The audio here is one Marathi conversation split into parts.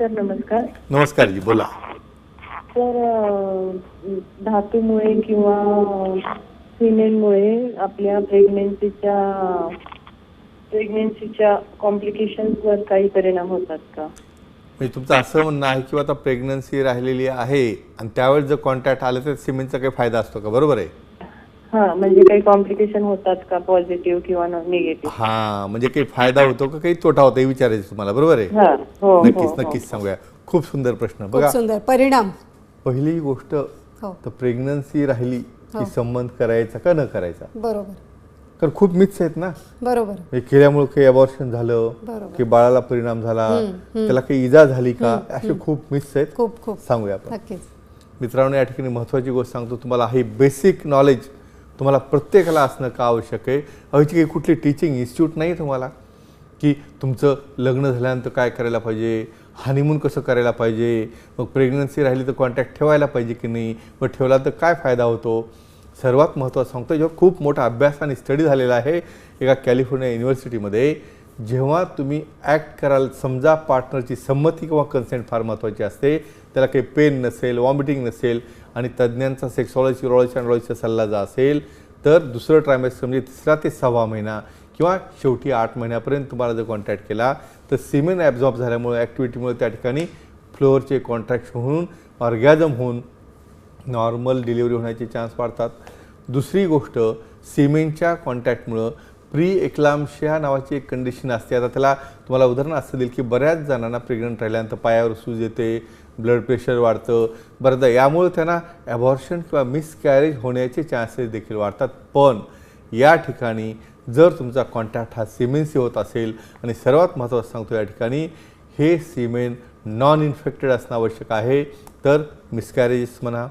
सर नमस्कार. नमस्कार जी बोला. सर धातूमुळे किंवा सिमेंटमुळे आपल्या प्रेग्नेन्सीच्या प्रेग्नेन्सीच्या कॉम्प्लिकेशन्सवर काही परिणाम होतात का? म्हणजे तुमचं असं म्हणणं आहे की आता प्रेग्नन्सी राहिलेली आहे आणि त्यावेळेस जर कॉन्टॅक्ट आलं तर सिमेंटचा काही फायदा असतो का? बरोबर आहे? हा म्हणजे काही कॉम्प्लिकेशन होतात का पॉझिटिव्ह किंवा निगेटिव्ह हा म्हणजे काही फायदा होतो का काही तोटा होतो हे विचारायचं तुम्हाला बरोबर आहे? हा हो हो नक्कीच हो. नक्कीच सांगूया. खूप सुंदर प्रश्न. खूप बघा सुंदर. परिणाम. पहिली गोष्ट हो. तर प्रेग्नन्सी राहिली. की संबंध करायचा का न करायचा? बरोबर. कारण खूप मिथ्स आहेत ना. बरोबर. हे केल्यामुळे काही अबॉर्शन झालं बरोबर. की बाळाला परिणाम झाला त्याला काही इजा झाली का असे खूप मिथ्स आहेत. खूप खूप. सांगूया आपण. नक्कीच. मित्रांनो या ठिकाणी महत्त्वाची गोष्ट सांगतो तुम्हाला ही बेसिक नॉलेज तुम्हाला प्रत्येकाला असणं का आवश्यक आहे? अशी काही कुठली टीचिंग इन्स्टिट्यूट नाही तुम्हाला? की तुमचं लग्न झाल्यानंतर काय करायला पाहिजे? हनीमून कसं करायला पाहिजे? मग प्रेग्नन्सी राहिली तर कॉन्टॅक्ट ठेवायला पाहिजे की नाही? मग ठेवला तर काय फायदा होतो? सर्वात महत्त्वाचं सांगतो जेव्हा खूप मोठा अभ्यास आणि स्टडी झालेला आहे एका कॅलिफोर्निया युनिव्हर्सिटीमध्ये जेव्हा तुम्ही ॲक्ट कराल समजा पार्टनरची संमती किंवा कन्सेंट फार महत्त्वाची असते त्याला काही पेन नसेल वॉमिटिंग नसेल आणि तज्ज्ञांचा सेक्सॉलॉजी युरोलॉजी अँड्रॉलॉजीचा सल्ला जर असेल तर दुसरं ट्रायमेस्टर म्हणजे तिसरा ते सहावा महिना किंवा शेवटी आठ महिन्यापर्यंत तुम्हाला जर कॉन्टॅक्ट केला तर सिमेन ॲब्झॉर्ब झाल्यामुळे ॲक्टिव्हिटीमुळे त्या ठिकाणी फ्लोअरचे कॉन्ट्रॅक्शन होऊन ऑर्गॅझम होऊन नॉर्मल डिलिव्हरी होण्याचे चान्स वाढतात. दुसरी गोष्ट सिमेंटच्या कॉन्टॅक्टमुळं प्री एक्लामशिया नावाची एक कंडिशन असते. आता त्याला तुम्हाला उदाहरण असं देईल की बऱ्याच जणांना प्रेग्नंट राहिल्यानंतर पायावर सूज येते ब्लड प्रेशर वाढतं. बऱ्याचदा यामुळे त्यांना ॲबॉर्शन किंवा मिसकॅरेज होण्याचे चान्सेस देखील वाढतात. पण या ठिकाणी जर तुमचा कॉन्टॅक्ट हा सिमेनशी होत असेल आणि सर्वात महत्त्वाचं सांगतो या ठिकाणी हे सिमेन नॉन इन्फेक्टेड असणं आवश्यक आहे. तर मिसकॅरेजेस म्हणा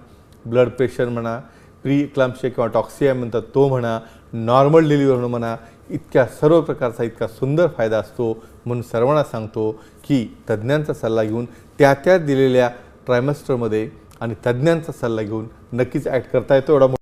ब्लड प्रेशर म्हणा प्री क्लाम्शिया किंवा टॉक्सिया म्हणतात तो म्हणा नॉर्मल डिलिव्हरी होणं म्हणा इतक्या सर्व प्रकारचा इतका सुंदर फायदा असतो म्हणून सर्वांना सांगतो की तज्ज्ञांचा सल्ला घेऊन त्या त्या दिलेल्या ट्रायमेस्टरमध्ये आणि तज्ज्ञांचा सल्ला घेऊन नक्कीच ॲक्ट करता येतो. एवढा